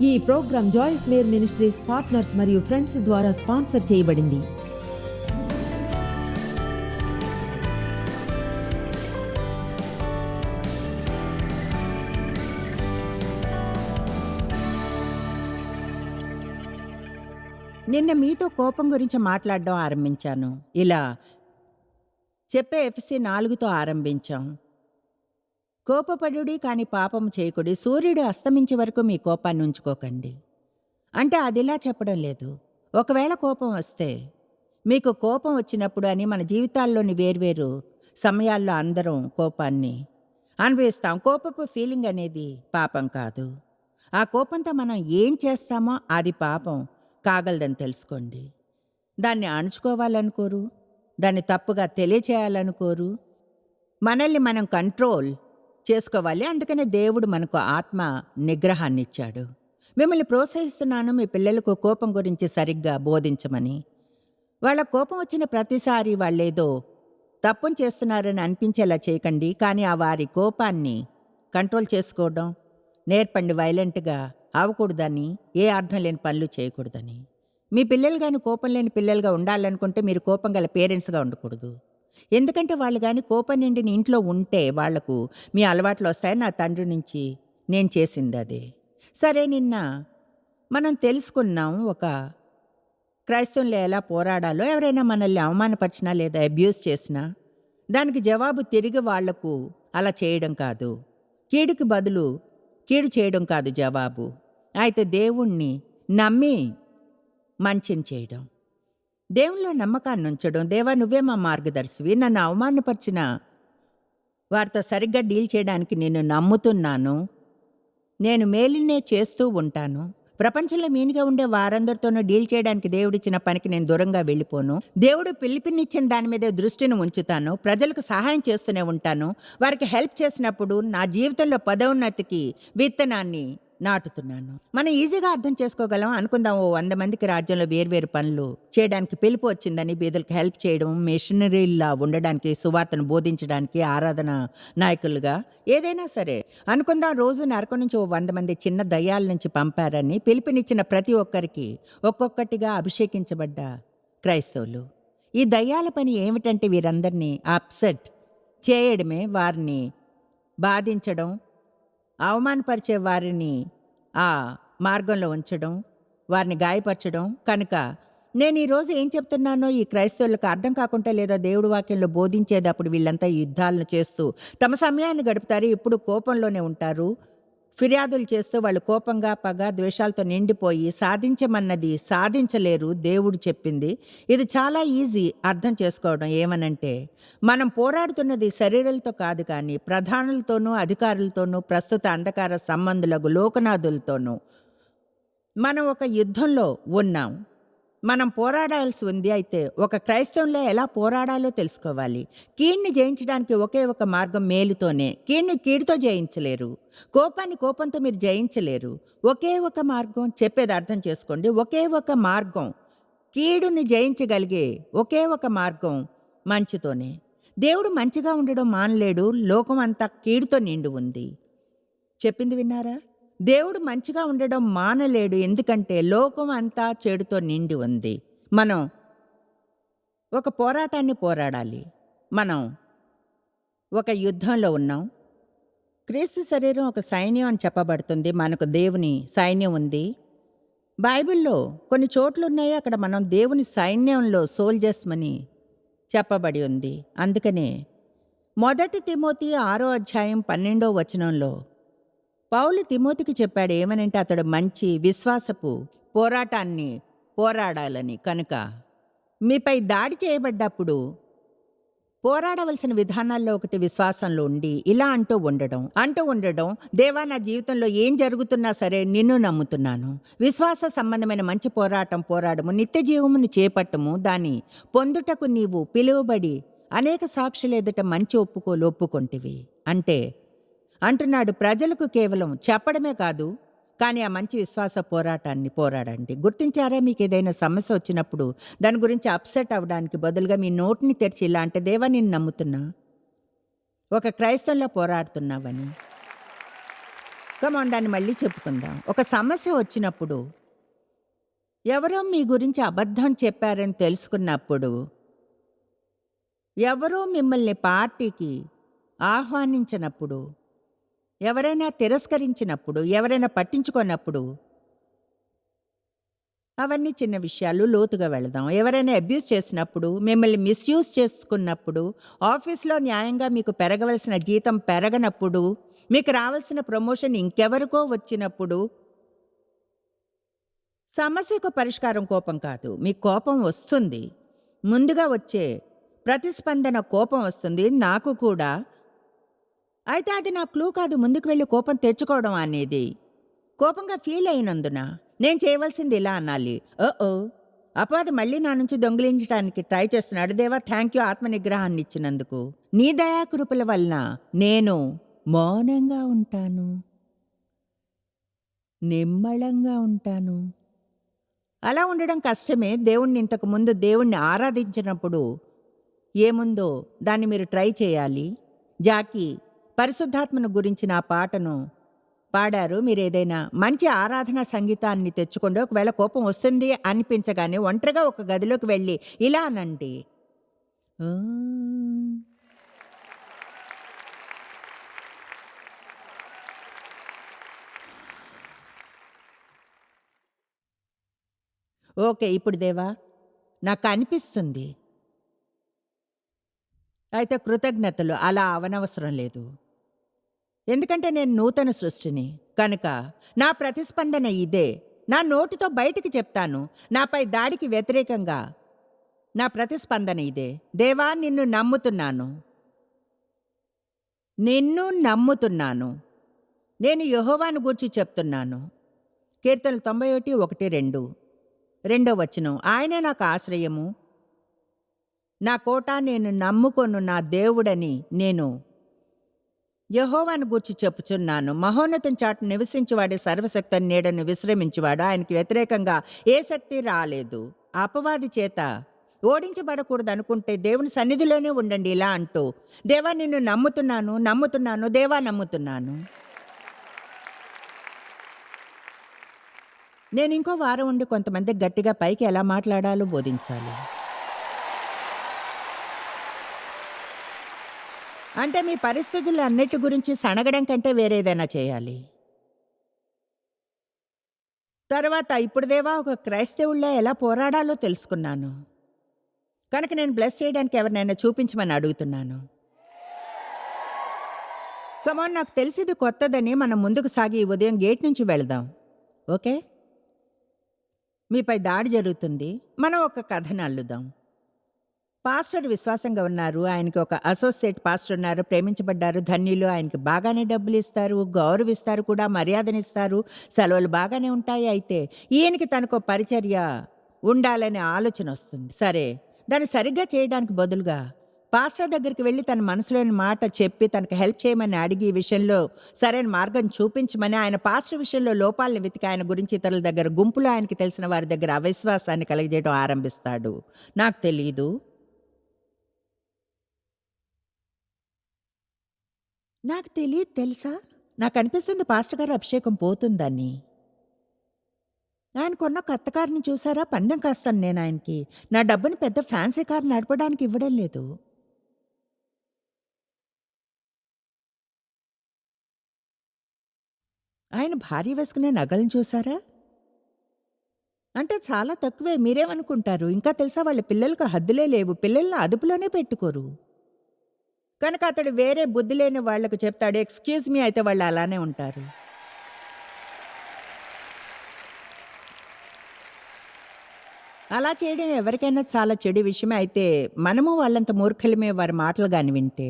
ఈ programme Joyce Meyer ministries partners మరియు friends ద్వారా స్పాన్సర్ చేయబడింది. నిన్న మీతో కోపం గురించి మాట్లాడడం ఆరంభించాను. ఇలా చెప్పే ఎఫ్సి నాలుగుతో ఆరంభించాం. కోపపడుడి కాని పాపం చేయకుడి. సూర్యుడు అస్తమించే వరకు మీ కోపాన్ని ఉంచుకోకండి. అంటే అదిలా చెప్పడం లేదు. ఒకవేళ కోపం వస్తే మీకు కోపం వచ్చినప్పుడు అని మన జీవితాల్లోని వేర్వేరు సమయాల్లో అందరం కోపాన్ని అనుభవిస్తాం కోపపు ఫీలింగ్ అనేది పాపం కాదు. ఆ కోపంతో మనం ఏం చేస్తామో అది పాపం కాగలదని తెలుసుకోండి. దాన్ని అణుచుకోవాలనుకోరు దాన్ని తప్పుగా తెలియచేయాలనుకోరు మనల్ని మనం కంట్రోల్ చేసుకోవాలి. అందుకనే దేవుడు మనకు ఆత్మ నిగ్రహాన్ని ఇచ్చాడు మిమ్మల్ని ప్రోత్సహిస్తున్నాను మీ పిల్లలకు కోపం గురించి సరిగ్గా బోధించమని. వాళ్ళ కోపం వచ్చిన ప్రతిసారి వాళ్ళేదో తప్పుని చేస్తున్నారని అనిపించేలా చేయకండి. కానీ ఆ వారి కోపాన్ని కంట్రోల్ చేసుకోవడం నేర్పండి వైలెంట్గా. అవ్వకూడదని ఏ అర్థం లేని పనులు చేయకూడదని. మీ పిల్లలు కానీ కోపం లేని పిల్లలుగా ఉండాలనుకుంటే మీరు కోపం గల పేరెంట్స్గా ఉండకూడదు. ఎందుకంటే వాళ్ళు కానీ కోపం నిండిన ఇంట్లో ఉంటే వాళ్ళకు మీ అలవాట్లు వస్తాయి నా తండ్రి నుంచి నేను చేసింది అదే సరే నిన్న మనం తెలుసుకున్నాం ఒక క్రైస్తవులు ఎలా పోరాడాలో ఎవరైనా మనల్ని అవమానపరిచినా లేదా అబ్యూస్ చేసినా దానికి జవాబు తిరిగి వాళ్ళకు అలా చేయడం కాదు. కీడుకి బదులు కీడు చేయడం కాదు జవాబు. అయితే దేవుణ్ణి నమ్మి మంచిని చేయడం. దేవుల్లో నమ్మకాన్ని ఉంచడం దేవా నువ్వే మా మార్గదర్శివి నన్ను అవమానపరిచిన వారితో సరిగ్గా డీల్ చేయడానికి నేను నమ్ముతున్నాను నేను మేలునే చేస్తూ ఉంటాను. ప్రపంచంలో మీనుగా ఉండే వారందరితోనూ డీల్ చేయడానికి దేవుడిచ్చిన పనికి నేను దూరంగా వెళ్ళిపోను. దేవుడు పిలిపినిచ్చిన దాని మీద దృష్టిని ఉంచుతాను ప్రజలకు సహాయం చేస్తూనే ఉంటాను. వారికి హెల్ప్ చేసినప్పుడు నా జీవితంలో పదోన్నతికి విత్తనాన్ని నాటుతున్నాను. మనం ఈజీగా అర్థం చేసుకోగలం. అనుకుందాం ఓ వంద మందికి రాజ్యంలో వేర్వేరు పనులు చేయడానికి పిలుపు వచ్చిందని బీదులకు హెల్ప్ చేయడం మిషనరీలా ఉండడానికి సువార్తను బోధించడానికి ఆరాధన నాయకులుగా. ఏదైనా సరే అనుకుందాం రోజు నరకం నుంచి ఓ వంద మంది చిన్న దయ్యాల నుంచి పంపారని పిలుపునిచ్చిన ప్రతి ఒక్కరికి ఒక్కొక్కటిగా అభిషేకించబడ్డ క్రైస్తవులు. ఈ దయ్యాల పని ఏమిటంటే వీరందరినీ అప్సెట్ చేయడమే వారిని బాధించడం అవమానపరిచే వారిని ఆ మార్గంలో ఉంచడం వారిని గాయపరచడం. కనుక నేను ఈరోజు ఏం చెప్తున్నానో ఈ క్రైస్తవులకు అర్థం కాకుండా లేదా దేవుడు వాక్యంలో బోధించేటప్పుడు వీళ్ళంతా యుద్ధాలను చేస్తూ తమ సమయాన్ని గడుపుతారు. ఇప్పుడు కోపంలోనే ఉంటారు. ఫిర్యాదులు చేస్తూ వాళ్ళు కోపంగా పగ ద్వేషాలతో నిండిపోయి సాధించమన్నది సాధించలేరు దేవుడు చెప్పింది. ఇది చాలా ఈజీ అర్థం చేసుకోవడం ఏమనంటే మనం పోరాడుతున్నది శరీరాలతో కాదు కానీ ప్రధానులతోనూ అధికారులతోనూ ప్రస్తుత అంధకార సంబంధులకు లోకనాథులతోనూ. మనం ఒక యుద్ధంలో ఉన్నాం. మనం పోరాడాల్సి ఉంది అయితే ఒక క్రైస్తవంలో ఎలా పోరాడాలో తెలుసుకోవాలి. కీడ్ని జయించడానికి ఒకే ఒక మార్గం మేలుతోనే కీడ్ని కీడుతో జయించలేరు. కోపాన్ని కోపంతో మీరు జయించలేరు. ఒకే ఒక మార్గం చెప్పేది అర్థం చేసుకోండి. ఒకే ఒక మార్గం కీడుని జయించగలిగే ఒకే ఒక మార్గం మంచితోనే. దేవుడు మంచిగా ఉండడం మానలేడు. లోకం అంతా కీడుతో నిండి ఉంది. చెప్పింది విన్నారా? దేవుడు మంచిగా ఉండడం మానలేడు. ఎందుకంటే లోకం అంతా చెడుతో నిండి ఉంది. మనం ఒక పోరాటాన్ని పోరాడాలి. మనం ఒక యుద్ధంలో ఉన్నాం. క్రీస్తు శరీరం ఒక సైన్యం అని చెప్పబడుతుంది. మనకు దేవుని సైన్యం ఉంది. బైబిల్లో కొన్ని చోట్లు ఉన్నాయి అక్కడ మనం దేవుని సైన్యంలో సోల్జర్స్ అని చెప్పబడి ఉంది. అందుకనే మొదటి తిమోతి ఆరో అధ్యాయం పన్నెండో వచనంలో పౌలు తిమోతికి చెప్పాడు ఏమనంటే అతడు మంచి విశ్వాసపు పోరాటాన్ని పోరాడాలని. కనుక మీపై దాడి చేయబడ్డప్పుడు పోరాడవలసిన విధానాల్లో ఒకటి విశ్వాసంలో ఉండి ఇలా అంటూ ఉండడం. అంటూ ఉండడం దేవా నా జీవితంలో ఏం జరుగుతున్నా సరే నిన్ను నమ్ముతున్నాను. విశ్వాస సంబంధమైన మంచి పోరాటం పోరాడము నిత్య జీవమును చేపట్టము దాని పొందుటకు నీవు పిలువబడి అనేక సాక్షులు ఎదుట మంచి ఒప్పుకోలు ఒప్పుకొంటివి. అంటే అంటున్నాడు ప్రజలకు కేవలం చెప్పడమే కాదు కానీ ఆ మంచి విశ్వాస పోరాటాన్ని పోరాడండి. గుర్తించారా మీకు ఏదైనా సమస్య వచ్చినప్పుడు? దాని గురించి అప్సెట్ అవ్వడానికి బదులుగా మీ నోటిని తెరిచి ఇలా అంటే దేవా నేను నమ్ముతున్నా. ఒక క్రైస్తవంలో పోరాడుతున్నావని. కమాన్ దాన్ని మళ్ళీ చెప్పుకుందాం. ఒక సమస్య వచ్చినప్పుడు ఎవరో మీ గురించి అబద్ధం చెప్పారని తెలుసుకున్నప్పుడు ఎవరో మిమ్మల్ని పార్టీకి ఆహ్వానించినప్పుడు ఎవరైనా తిరస్కరించినప్పుడు ఎవరైనా పట్టించుకున్నప్పుడు అవన్నీ చిన్న విషయాలు లోతుగా వెళదాం. ఎవరైనా అబ్యూస్ చేసినప్పుడు మిమ్మల్ని మిస్యూజ్ చేసుకున్నప్పుడు ఆఫీస్లో న్యాయంగా మీకు పెరగవలసిన జీతం పెరగనప్పుడు మీకు రావాల్సిన ప్రమోషన్ ఇంకెవరికో వచ్చినప్పుడు సమస్యకు పరిష్కారం కోపం కాదు. మీ కోపం వస్తుంది. ముందుగా వచ్చే ప్రతిస్పందన కోపం వస్తుంది. నాకు కూడా అయితే అది నా క్లూ కాదు ముందుకు వెళ్ళి కోపం తెచ్చుకోవడం అనేది. కోపంగా ఫీల్ అయినందున నేను చేయవలసింది ఇలా అనాలి. ఓ ఓ అపవాది మళ్ళీ నా నుంచి దొంగిలించడానికి ట్రై చేస్తున్నాడు. దేవా థ్యాంక్ యూ ఆత్మ నిగ్రహాన్ని ఇచ్చినందుకు. నీ దయాకృపల వలన నేను మౌనంగా ఉంటాను. నిమ్మళంగా ఉంటాను. అలా ఉండడం కష్టమే. దేవుణ్ణి ఇంతకు ముందు దేవుణ్ణి ఆరాధించినప్పుడు ఏముందో దాన్ని మీరు ట్రై చేయాలి. జాకి పరిశుద్ధాత్మను గురించిన ఆ పాటను పాడారు. మీరు ఏదైనా మంచి ఆరాధన సంగీతాన్ని తెచ్చుకోండి ఒకవేళ కోపం వస్తుంది అనిపించగానే ఒంటరిగా ఒక గదిలోకి వెళ్ళి ఇలా అనండి. ఓకే ఇప్పుడు దేవా నాకు అనిపిస్తుంది. అయితే కృతజ్ఞతలు అలా అవనవసరం లేదు. ఎందుకంటే నేను నూతన సృష్టిని. కనుక నా ప్రతిస్పందన ఇదే. నా నోటితో బయటికి చెప్తాను. నాపై దాడికి వ్యతిరేకంగా. నా ప్రతిస్పందన ఇదే. దేవా నిన్ను నమ్ముతున్నాను. నిన్ను నమ్ముతున్నాను. నేను యహోవాను గూర్చి చెప్తున్నాను. కీర్తనలు తొంభై ఒకటి ఒకటి రెండు. రెండో వచనం. ఆయనే నాకు ఆశ్రయము. నా కోట నేను నమ్ముకొను నా దేవుడని నేను యహోవాను గూర్చి చెప్పుచున్నాను. మహోన్నతం చాటు నివసించువాడే సర్వశక్త నీడను విశ్రమించువాడు. ఆయనకి వ్యతిరేకంగా ఏ శక్తి రాలేదు. అపవాది చేత ఓడించబడకూడదు అనుకుంటే దేవుని సన్నిధిలోనే ఉండండి ఇలా అంటూ దేవా నిన్ను నమ్ముతున్నాను నమ్ముతున్నాను దేవా నమ్ముతున్నాను. నేను ఇంకో వారం ఉండి కొంతమంది గట్టిగా పైకి ఎలా మాట్లాడాలో బోధించాలి. అంటే మీ పరిస్థితులు అన్నిటి గురించి సనగడం కంటే వేరేదైనా చేయాలి. తర్వాత ఇప్పుడుదేవా ఒక క్రైస్తవుల్లో ఎలా పోరాడాలో తెలుసుకున్నాను. కనుక నేను బ్లెస్ చేయడానికి ఎవరినైనా చూపించమని అడుగుతున్నాను. కమాన్ నాకు తెలిసిది కొత్తదని మనం ముందుకు సాగి ఈ ఉదయం గేట్ నుంచి వెళదాం. ఓకే? మీపై దాడి జరుగుతుంది. మనం ఒక కథను అల్లుదాం. పాస్టర్ విశ్వాసంగా ఉన్నారు. ఆయనకి ఒక అసోసియేట్ పాస్టర్ ఉన్నారు. ప్రేమించబడ్డారు. ధన్యులు. ఆయనకి బాగానే డబ్బులు ఇస్తారు. గౌరవిస్తారు కూడా. మర్యాదనిస్తారు. సెలవులు బాగానే ఉంటాయి అయితే ఈయనకి తనకు పరిచర్య ఉండాలనే ఆలోచన వస్తుంది. సరే. దాన్ని సరిగ్గా చేయడానికి బదులుగా పాస్టర్ దగ్గరికి వెళ్ళి తన మనసులోని మాట చెప్పి తనకు హెల్ప్ చేయమని అడిగి ఈ విషయంలో సరైన మార్గం చూపించమని ఆయన పాస్టర్ విషయంలో లోపాలను వెతికి ఆయన గురించి ఇతరుల దగ్గర గుంపులో ఆయనకి తెలిసిన వారి దగ్గర అవిశ్వాసాన్ని కలిగజేయడం ఆరంభిస్తాడు. నాకు తెలియదు నాకు తెలియదు తెలుసా? నాకు అనిపిస్తుంది పాస్టర్ గారు అభిషేకం పోతుందని. ఆయన కొన్న కొత్త కారుని చూసారా? పందెం కాస్తాను నేను ఆయనకి. నా డబ్బుని పెద్ద ఫ్యాన్సీ కారు నడపడానికి ఇవ్వడం లేదు. ఆయన భార్య వేసుకునే నగలను చూసారా? అంటే చాలా తక్కువే. మీరేమనుకుంటారు? ఇంకా తెలుసా వాళ్ళ పిల్లలకు హద్దులే లేవు. పిల్లల్ని అదుపులోనే పెట్టుకోరు. కనుక అతడు వేరే బుద్ధి లేని వాళ్ళకు చెప్తాడు ఎక్స్క్యూజ్ మీ అయితే వాళ్ళు అలానే ఉంటారు. అలా చేయడం ఎవరికైనా చాలా చెడు విషయమే. అయితే మనము వాళ్ళంత మూర్ఖులమే వారి మాటలు కాని వింటే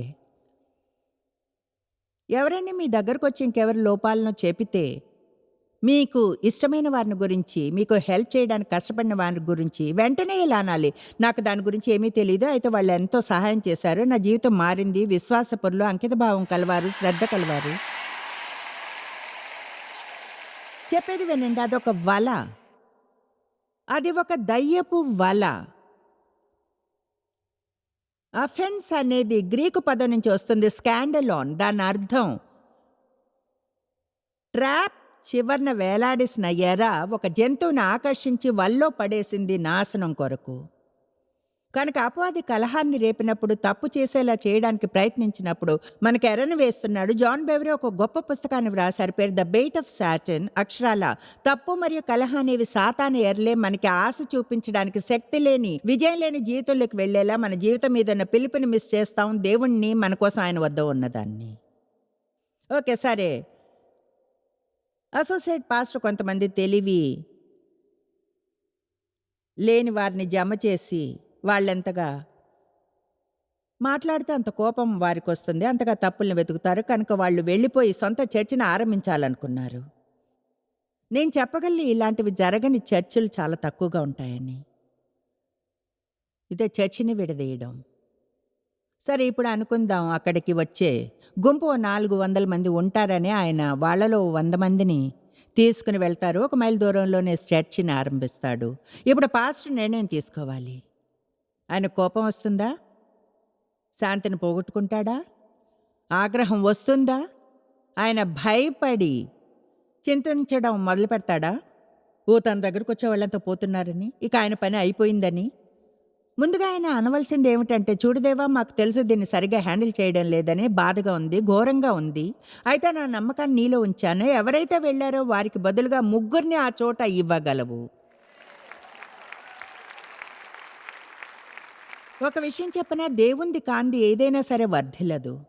ఎవరైనా మీ దగ్గరకు వచ్చి ఇంకెవరి లోపాలను చేపితే మీకు ఇష్టమైన వారిని గురించి మీకు హెల్ప్ చేయడానికి కష్టపడిన వారి గురించి వెంటనే ఇలా అనాలి. నాకు దాని గురించి ఏమీ తెలియదు అయితే వాళ్ళు ఎంతో సహాయం చేశారు. నా జీవితం మారింది. విశ్వాసపరులు అంకితభావం కలవారు శ్రద్ధ కలవారు. చెప్పేది వినండి. అదొక వల. అది ఒక దయ్యపు వల. అఫెన్స్ అనేది గ్రీకు పదం నుంచి వస్తుంది. స్కాండలాన్. దాని అర్థం ట్రాప్ చివర్న వేలాడేసిన ఎర ఒక జంతువుని ఆకర్షించి వల్లో పడేసింది నాశనం కొరకు. కనుక అపవాది కలహాన్ని రేపినప్పుడు తప్పు చేసేలా చేయడానికి ప్రయత్నించినప్పుడు మనకు ఎర్రను వేస్తున్నాడు. జాన్ బెవరే ఒక గొప్ప పుస్తకాన్ని వ్రాశారు. పేరు ద బెయిట్ ఆఫ్ సాటన్ అక్షరాల తప్పు మరియు కలహ అనేవి సాతాను ఎరలే మనకి ఆశ చూపించడానికి శక్తి లేని విజయం లేని జీవితంలోకి వెళ్ళేలా మన జీవితం మీద ఉన్న పిలుపుని మిస్ చేస్తాం. దేవుణ్ణి మన కోసం ఆయన వద్ద ఉన్నదాన్ని. ఓకే సరే. అసోసియేట్ పాస్టర్ కొంతమంది తెలివి లేని వారిని జమ చేసి వాళ్ళెంతగా మాట్లాడితే అంత కోపం వారికి వస్తుంది అంతగా తప్పుల్ని వెతుకుతారు. కనుక వాళ్ళు వెళ్ళిపోయి సొంత చర్చిని ఆరంభించాలనుకున్నారు. నేను చెప్పగలను ఇలాంటివి జరగని చర్చిలు చాలా తక్కువగా ఉంటాయని. ఇదే చర్చిని విడదీయడం. సరే ఇప్పుడు అనుకుందాం అక్కడికి వచ్చే గుంపు నాలుగు వందల మంది ఉంటారని ఆయన వాళ్ళలో వంద మందిని తీసుకుని వెళ్తారు. ఒక మైల్ దూరంలోనే చర్చిని ఆరంభిస్తాడు. ఇప్పుడు పాస్టర్ నిర్ణయం తీసుకోవాలి. ఆయన కోపం వస్తుందా? శాంతిని పోగొట్టుకుంటాడా? ఆగ్రహం వస్తుందా? ఆయన భయపడి చింతించడం మొదలు పెడతాడా ఓ తన దగ్గరకు వచ్చే వాళ్ళంతా పోతున్నారని ఇక ఆయన పని అయిపోయిందని ముందుగా ఆయన అనవలసింది ఏమిటంటే చూడుదేవా మాకు తెలుసు దీన్ని సరిగా హ్యాండిల్ చేయడం లేదని బాధగా ఉంది ఘోరంగా ఉంది. అయితే నా నమ్మకాన్ని నీలో ఉంచాను. ఎవరైతే వెళ్ళారో వారికి బదులుగా ముగ్గురిని ఆ చోట ఇవ్వగలవు. ఒక విషయం చెప్పనా? దేవుంది కాంది ఏదైనా సరే వర్ధిల్లదు.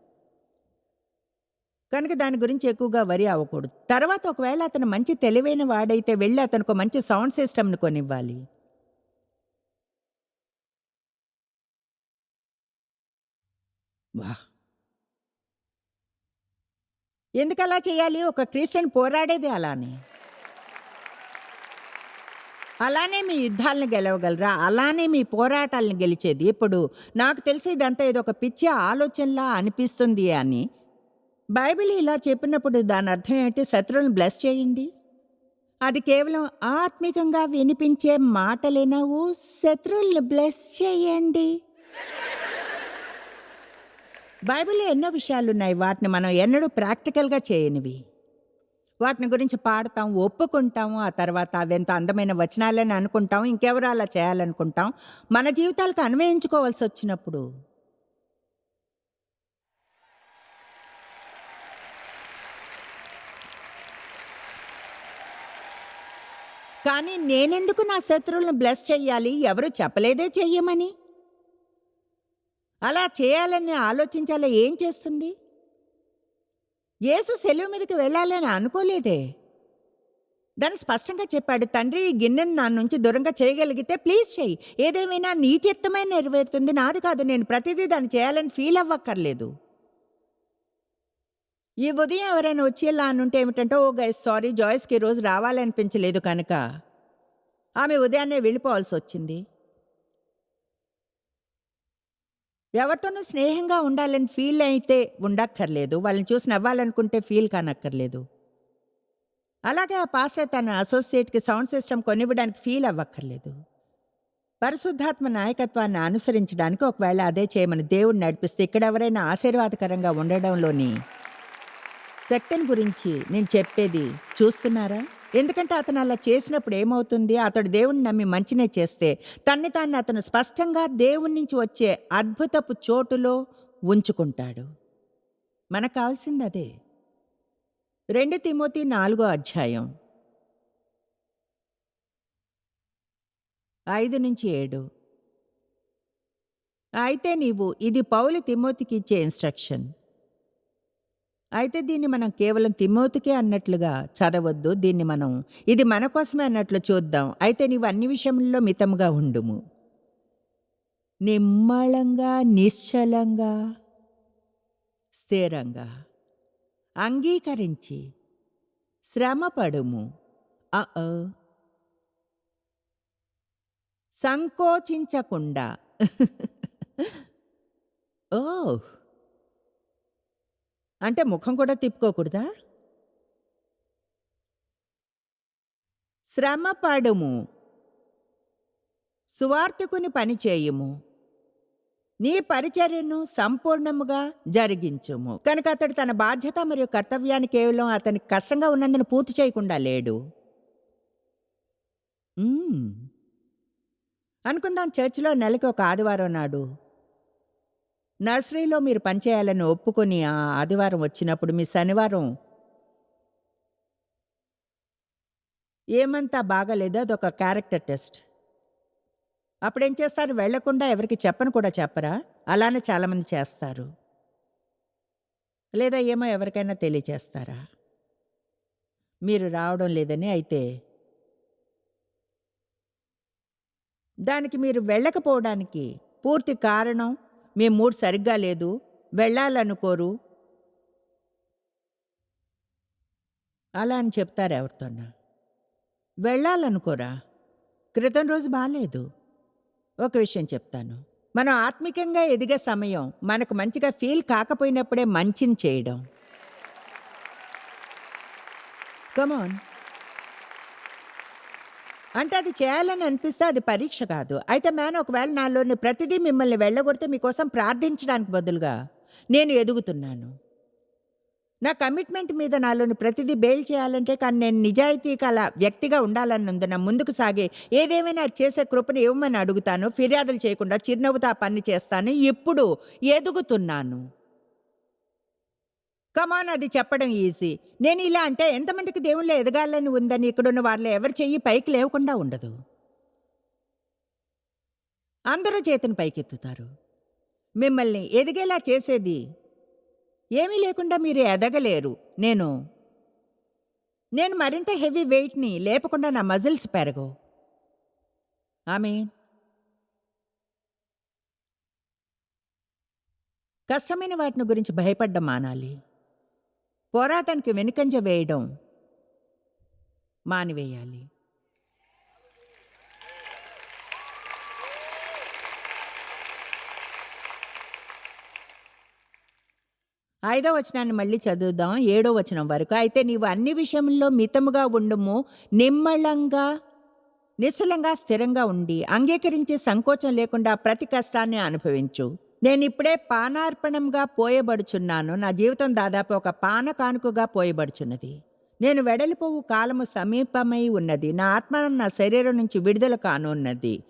కనుక దాని గురించి ఎక్కువగా వరి అవ్వకూడదు. తర్వాత ఒకవేళ అతను మంచి తెలివైన వాడైతే వెళ్ళి అతనికి ఒక మంచి సౌండ్ సిస్టమ్ను కొనివ్వాలి. వా ఎందుకు అలా చేయాలి? ఒక క్రిస్టియన్ పోరాడేది అలానే. అలానే మీ యుద్ధాలను గెలవగలరా? అలానే మీ పోరాటాలను గెలిచేది. ఇప్పుడు నాకు తెలిసి ఇదంతా ఏదో ఒక పిచ్చి ఆలోచనలా అనిపిస్తుంది అని. బైబిల్ ఇలా చెప్పినప్పుడు దాని అర్థం ఏంటి? శత్రువులను బ్లెస్ చేయండి. అది కేవలం ఆత్మికంగా వినిపించే మాటలేనావు శత్రువులను బ్లెస్ చేయండి. బైబిల్లో ఎన్నో విషయాలు ఉన్నాయి వాటిని మనం ఎన్నడూ ప్రాక్టికల్గా చేయనివి. వాటిని గురించి పాడతాం ఒప్పుకుంటాము ఆ తర్వాత అవెంత అందమైన వచనాలని అనుకుంటాం ఇంకెవరు అలా చేయాలనుకుంటాం. మన జీవితాలకు అన్వయించుకోవాల్సి వచ్చినప్పుడు కానీ నేనెందుకు నా శత్రువులను బ్లెస్ చెయ్యాలి? ఎవరు చెప్పలేదే చెయ్యమని? అలా చేయాలని ఆలోచించాలా? ఏం చేస్తుంది? యేసు సెలవు మీదకి వెళ్ళాలని అనుకోలేదే. దాన్ని స్పష్టంగా చెప్పాడు తండ్రి ఈ గిన్నెను నా నుంచి దూరంగా చేయగలిగితే ప్లీజ్ చెయ్యి. ఏదేమైనా నీ చిత్తమే నెరవేరుతుంది. నాది కాదు. నేను ప్రతిదీ దాన్ని చేయాలని ఫీల్ అవ్వక్కర్లేదు. ఈ ఉదయం ఎవరైనా వచ్చి ఇలా అనుంటే ఏమిటంటే ఓ గైస్ సారీ జాయిస్కి ఈరోజు రోజు రావాలనిపించలేదు కనుక. ఆమె ఉదయాన్నే వెళ్ళిపోవాల్సి వచ్చింది. ఎవరితోనూ స్నేహంగా ఉండాలని ఫీల్ అయితే ఉండక్కర్లేదు. వాళ్ళని చూసి నవ్వాలనుకుంటే ఫీల్ కానక్కర్లేదు. అలాగే ఆ పాస్టర్ తన అసోసియేట్కి సౌండ్ సిస్టమ్ కొనివ్వడానికి ఫీల్ అవ్వక్కర్లేదు. పరిశుద్ధాత్మ నాయకత్వాన్ని అనుసరించడానికి ఒకవేళ అదే చేయమని దేవుడు నడిపిస్తే ఇక్కడ ఎవరైనా ఆశీర్వాదకరంగా ఉండడంలోని శక్తిని గురించి నేను చెప్పేది చూస్తున్నారా? ఎందుకంటే అతను అలా చేసినప్పుడు ఏమవుతుంది? అతడు దేవుణ్ణి నమ్మి మంచినే చేస్తే తన్ని తాన్ని అతను స్పష్టంగా దేవుని నుంచి వచ్చే అద్భుతపు చోటులో ఉంచుకుంటాడు. మనకు కావాల్సింది అదే. రెండు తిమోతి నాలుగో అధ్యాయం. ఐదు నుంచి ఏడు. అయితే నీవు ఇది పౌలు తిమోతికి ఇచ్చే ఇన్స్ట్రక్షన్. అయితే దీన్ని మనం కేవలం తిమ్మోతికే అన్నట్లుగా చదవద్దు. దీన్ని మనం ఇది మన కోసమే అన్నట్లు చూద్దాం. అయితే నీవు అన్ని విషయంలో మితముగా ఉండుము. నిమ్మళంగా నిశ్చలంగా స్థిరంగా అంగీకరించి శ్రమపడుము. అ సంకోచించకుండా. ఓహ్! అంటే ముఖం కూడా తిప్పుకోకూడదా? శ్రమపడుము. సువార్తకుని పని చేయుము. నీ పరిచర్యను సంపూర్ణముగా జరిగించుము. కనుక అతడు తన బాధ్యత మరియు కర్తవ్యాన్ని కేవలం అతనికి కష్టంగా ఉన్నందున పూర్తి చేయకుండా లేడు. అనుకుందాం చర్చిలో నెలకి ఒక ఆదివారం నాడు నర్సరీలో మీరు పనిచేయాలని ఒప్పుకొని ఆ ఆదివారం వచ్చినప్పుడు మీ శనివారం ఏమంతా బాగాలేదు అదొక క్యారెక్టర్ టెస్ట్. అప్పుడేం చేస్తారు? వెళ్ళకుండా ఎవరికి చెప్పను కూడా చెప్పరా? అలానే చాలామంది చేస్తారు. లేదా ఏమో ఎవరికైనా తెలియచేస్తారా? మీరు రావడం లేదని అయితే దానికి మీరు వెళ్ళకపోవడానికి పూర్తి కారణం మీ మూడ్ సరిగ్గా లేదు వెళ్ళాలనుకోరు. అలా అని చెప్తారు ఎవరితోనా. వెళ్ళాలనుకోరా? క్రితం రోజు బాగాలేదు ఒక విషయం చెప్తాను. మనం ఆత్మికంగా ఎదిగే సమయం మనకు మంచిగా ఫీల్ కాకపోయినప్పుడే మంచిని చేయడం. కమాన్ అంటే అది చేయాలని అనిపిస్తే అది పరీక్ష కాదు. అయితే మేన ఒకవేళ నాలోని ప్రతిదీ మిమ్మల్ని వెళ్ళగొడితే మీకోసం ప్రార్థించడానికి బదులుగా నేను ఎదుగుతున్నాను. నా కమిట్మెంట్ మీద నాలోని ప్రతిదీ బెయిల్ చేయాలంటే కానీ నేను నిజాయితీ కల వ్యక్తిగా ఉండాలన్నందున ముందుకు సాగే ఏదేమైనా చేసే కృపను ఇవ్వమని అడుగుతాను. ఫిర్యాదులు చేయకుండా చిరునవ్వుతో ఆ పని చేస్తాను. ఇప్పుడు ఎదుగుతున్నాను. కమాన్ అది చెప్పడం ఈజీ నేను ఇలా అంటే ఎంతమందికి దేవుళ్ళు ఎదగాలని ఉందని ఇక్కడున్న వాళ్ళు ఎవరు చెయ్యి పైకి లేవకుండా ఉండదు. అందరూ చేతిని పైకెత్తుతారు. మిమ్మల్ని ఎదిగేలా చేసేది? ఏమీ లేకుండా మీరు ఎదగలేరు. నేను నేను మరింత హెవీ వెయిట్ని లేపకుండా నా మజిల్స్ పెరగవు. ఆమె కష్టమైన వాటిని గురించి భయపడ్డం మానాలి. పోరాటానికి వెనుకంజ వేయడం మానివేయాలి. ఐదో వచనాన్ని మళ్ళీ చదువుదాం. ఏడో వచనం వరకు. అయితే నీవు అన్ని విషయంలో మితముగా ఉండుము. నిమ్మళంగా నిశ్చలంగా స్థిరంగా ఉండి అంగీకరించే సంకోచం లేకుండా ప్రతి కష్టాన్ని అనుభవించు. నేను ఇప్పుడే పానార్పణంగా పోయబడుచున్నాను. నా జీవితం దాదాపు ఒక పాన కానుకగా పోయబడుచున్నది. నేను వెడలిపోవు కాలము సమీపమై ఉన్నది. నా ఆత్మ నా శరీరం నుంచి విడుదల కానున్నది.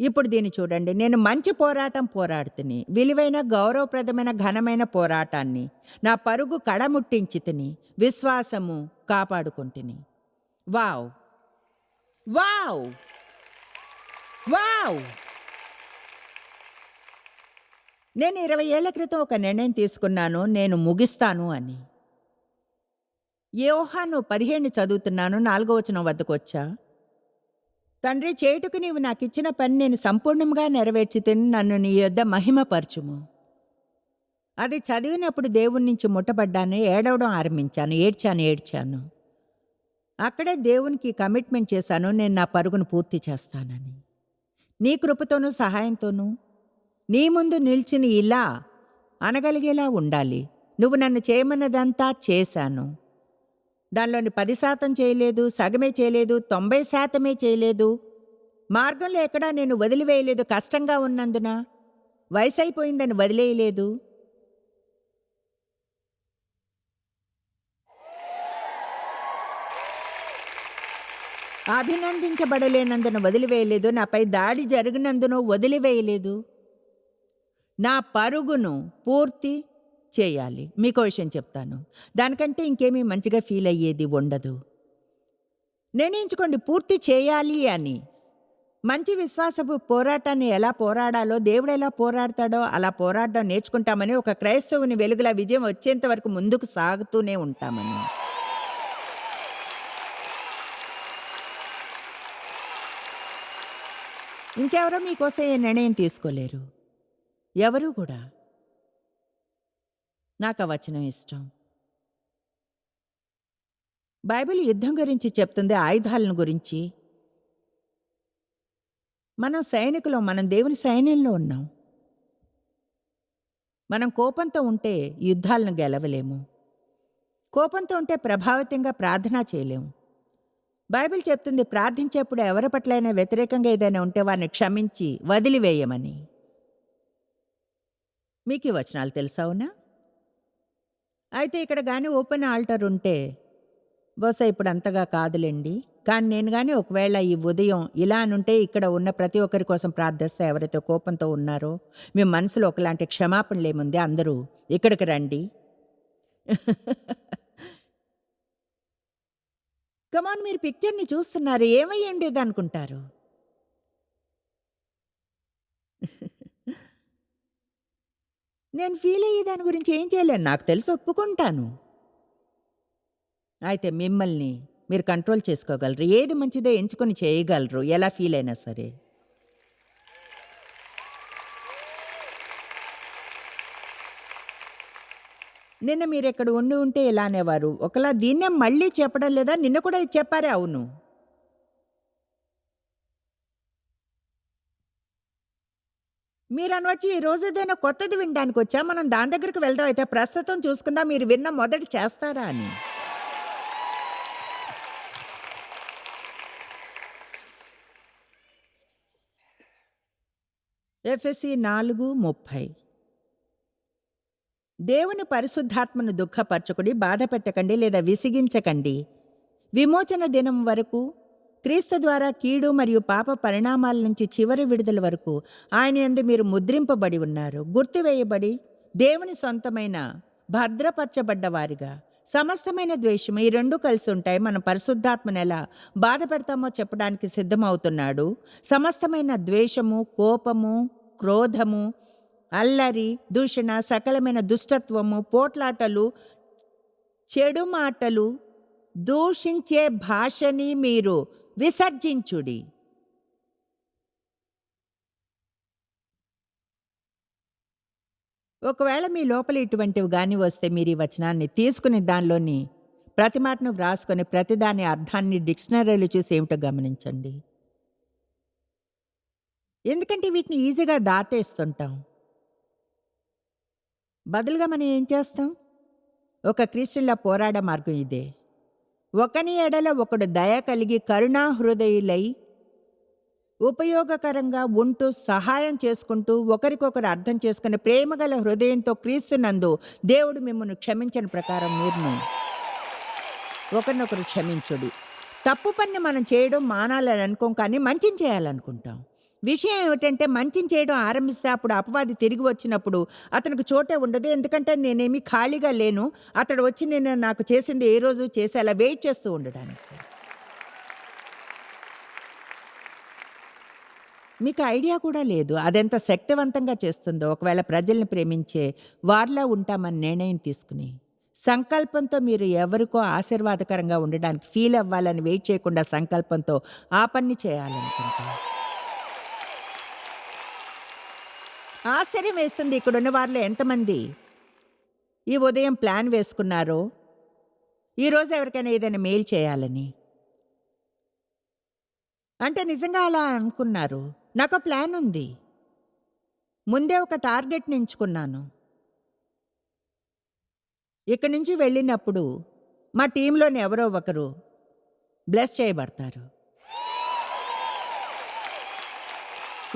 ఇప్పుడు దీన్ని చూడండి. నేను మంచి పోరాటం పోరాడుతుని విలువైన గౌరవప్రదమైన ఘనమైన పోరాటాన్ని నా పరుగు కడముట్టించి తిని విశ్వాసము కాపాడుకుంటుని. వావ్! వావ్! వావ్! నేను ఇరవై ఏళ్ళ క్రితం ఒక నిర్ణయం తీసుకున్నాను నేను ముగిస్తాను అని. యోహాను పదిహేను చదువుతున్నాను నాలుగో వచనం వద్దకు వచ్చా? తండ్రి చేటుకు నీవు నాకిచ్చిన పని నేను సంపూర్ణంగా నెరవేర్చి తిని నన్ను నీ యొద్ద మహిమపరచుము. అది చదివినప్పుడు దేవుని నుంచి ముట్టబడ్డాను ఏడవడం ఆరంభించాను ఏడ్చాను ఏడ్చాను. అక్కడే దేవునికి కమిట్మెంట్ చేశాను నేను నా పరుగును పూర్తి చేస్తానని. నీ కృపతోనూ సహాయంతోనూ నీ ముందు నిల్చిన ఇలా అనగలిగేలా ఉండాలి. నువ్వు నన్ను చేయమన్నదంతా చేశాను. దానిలోని పది శాతం చేయలేదు సగమే చేయలేదు తొంభై శాతమే చేయలేదు. మార్గంలో ఎక్కడా నేను వదిలివేయలేదు కష్టంగా ఉన్నందున. వయసు అయిపోయిందని వదిలేయలేదు. అభినందించబడలేనందున వదిలివేయలేదు నాపై దాడి జరిగినందున వదిలివేయలేదు. నా పరుగును పూర్తి చేయాలి. మీకో విషయం చెప్తాను. దానికంటే ఇంకేమీ మంచిగా ఫీల్ అయ్యేది ఉండదు. నిర్ణయించుకోండి పూర్తి చేయాలి అని. మంచి విశ్వాసపు పోరాటాన్ని ఎలా పోరాడాలో దేవుడు ఎలా పోరాడతాడో అలా పోరాడడం నేర్చుకుంటామని ఒక క్రైస్తవుని వెలుగుల విజయం వచ్చేంత వరకు ముందుకు సాగుతూనే ఉంటామని. ఇంకెవరో మీకోసం ఏ నిర్ణయం తీసుకోలేరు. ఎవరూ కూడా నాకు ఆ వచనం ఇష్టం. బైబిల్ యుద్ధం గురించి చెప్తుంది ఆయుధాలను గురించి. మనం సైనికులు మనం దేవుని సైన్యంలో ఉన్నాం. మనం కోపంతో ఉంటే యుద్ధాలను గెలవలేము. కోపంతో ఉంటే ప్రభావితంగా ప్రార్థన చేయలేము. బైబిల్ చెప్తుంది ప్రార్థించేప్పుడు ఎవరి పట్లైనా వ్యతిరేకంగా ఏదైనా ఉంటే వారిని క్షమించి వదిలివేయమని. మీకు ఈ వచనాలు తెలుసావునా అయితే ఇక్కడ కానీ ఓపెన్ ఆల్టర్ ఉంటే బహుశా ఇప్పుడు అంతగా కాదులేండి. కానీ నేను కానీ ఒకవేళ ఈ ఉదయం ఇలా అనుంటే ఇక్కడ ఉన్న ప్రతి ఒక్కరి కోసం ప్రార్థిస్తే ఎవరైతే కోపంతో ఉన్నారో మీ మనసులో ఒకలాంటి క్షమాపణలు ఏముంది? అందరూ ఇక్కడికి రండి. కమాన్ మీరు పిక్చర్ని చూస్తున్నారు. ఏమై ఉండేది అనుకుంటారు? నేను ఫీల్ అయ్యే దాని గురించి ఏం చేయలేను. నాకు తెలిసి ఒప్పుకుంటాను. అయితే మిమ్మల్ని మీరు కంట్రోల్ చేసుకోగలరు. ఏది మంచిదో ఎంచుకొని చేయగలరు. ఎలా ఫీల్ అయినా సరే. నిన్న మీరు ఇక్కడ ఉండి ఉంటే ఇలా అనేవారు? ఒకలా దీన్నే మళ్ళీ చెప్పడం లేదా? నిన్న కూడా చెప్పారే అవును. మీరు వచ్చి ఈ రోజు ఏదైనా కొత్తది వినడానికి వచ్చా మనం దాని దగ్గరికి వెళ్దాం అయితే ప్రస్తుతం చూసుకుందాం మీరు విన్న మొదటి చేస్తారా అని. ఎఫ్ఎస్సి నాలుగు ముప్పై. దేవుని పరిశుద్ధాత్మను దుఃఖపరచకుడి బాధ పెట్టకండి లేదా విసిగించకండి. విమోచన దినం వరకు క్రీస్తు ద్వారా కీడు మరియు పాప పరిణామాల నుంచి చివరి విడుదల వరకు ఆయన ఎందు మీరు ముద్రింపబడి ఉన్నారు. గుర్తువేయబడి దేవుని సొంతమైన భద్రపరచబడ్డవారిగా. సమస్తమైన ద్వేషం ఈ రెండు కలిసి ఉంటాయి. మనం పరిశుద్ధాత్మను ఎలా బాధ పెడతామో చెప్పడానికి సిద్ధమవుతున్నాడు. సమస్తమైన ద్వేషము కోపము క్రోధము అల్లరి దూషణ సకలమైన దుష్టత్వము పోట్లాటలు చెడు మాటలు దూషించే భాషని మీరు విసర్జించుడి. ఒకవేళ మీ లోపల ఇటువంటివి గాని వస్తే మీరు ఈ వచనాన్ని తీసుకుని దానిలోని ప్రతి మాటను వ్రాసుకొని ప్రతిదాని అర్థాన్ని డిక్షనరీలు చూసి ఏమిటో గమనించండి. ఎందుకంటే వీటిని ఈజీగా దాటేస్తుంటాం. బదులుగా మనం ఏం చేస్తాం? ఒక క్రిస్టియన్ల పోరాడ మార్గం ఇదే. ఒకని ఎడల ఒకడు దయ కలిగి కరుణా హృదయులై ఉపయోగకరంగా ఉంటూ సహాయం చేసుకుంటూ ఒకరికొకరు అర్థం చేసుకుని ప్రేమగల హృదయంతో క్రీస్తునందు దేవుడు మిమ్మల్ని క్షమించిన ప్రకారం మీరును ఒకరినొకరు క్షమించుడు. తప్పు పని మనం చేయడం మానాలని అనుకోం కానీ మంచిని చేయాలనుకుంటాం. విషయం ఏమిటంటే మంచిని చేయడం ఆరంభిస్తే అప్పుడు అపవాది తిరిగి వచ్చినప్పుడు అతనికి చోటే ఉండదు. ఎందుకంటే నేనేమి ఖాళీగా లేను. అతడు వచ్చి నేను నాకు చేసింది ఏ రోజు చేసి అలా వెయిట్ చేస్తూ ఉండడానికి. మీకు ఐడియా కూడా లేదు. అదెంత శక్తివంతంగా చేస్తుందో. ఒకవేళ ప్రజల్ని ప్రేమించే వారిలా ఉంటామని నిర్ణయం తీసుకుని. సంకల్పంతో మీరు ఎవరికో ఆశీర్వాదకరంగా ఉండడానికి ఫీల్ అవ్వాలని వెయిట్ చేయకుండా సంకల్పంతో ఆ పని చేయాలనుకుంటారు. ఆశ్చర్యం వేస్తుంది ఇక్కడ ఉన్న వారిలో ఎంతమంది. ఈ ఉదయం ప్లాన్ వేసుకున్నారో ఈరోజు ఎవరికైనా ఏదైనా మెయిల్ చేయాలని. అంటే నిజంగా అలా అనుకున్నారు. నాకు ప్లాన్ ఉంది. ముందే ఒక టార్గెట్ని ఎంచుకున్నాను ఇక్కడి నుంచి వెళ్ళినప్పుడు మా టీంలోని ఎవరో ఒకరు బ్లెస్ చేయబడతారు.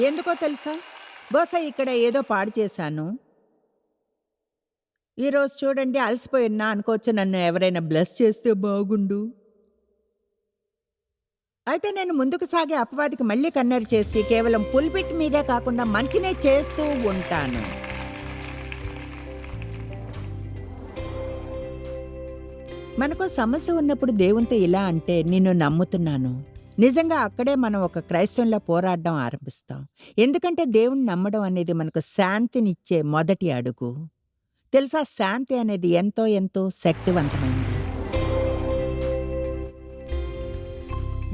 ఎందుకో తెలుసా? బహుశా ఇక్కడ ఏదో పాడు చేశాను. ఈరోజు చూడండి అలసిపోయినా అనుకోవచ్చు నన్ను ఎవరైనా బ్లెస్ చేస్తే బాగుండు. అయితే నేను ముందుకు సాగే అపవాదికి మళ్ళీ కన్నర్ చేసి కేవలం పుల్పిట్ మీదే కాకుండా మంచినే చేస్తూ ఉంటాను. మనకు సమస్య ఉన్నప్పుడు దేవునితో ఇలా అంటే నిన్ను నమ్ముతున్నాను. నిజంగా అక్కడే మనం ఒక క్రైస్తవంలో పోరాడడం ఆరంభిస్తాం. ఎందుకంటే దేవుణ్ణి నమ్మడం అనేది మనకు శాంతినిచ్చే మొదటి అడుగు. తెలుసా? శాంతి అనేది ఎంతో ఎంతో శక్తివంతమైనది.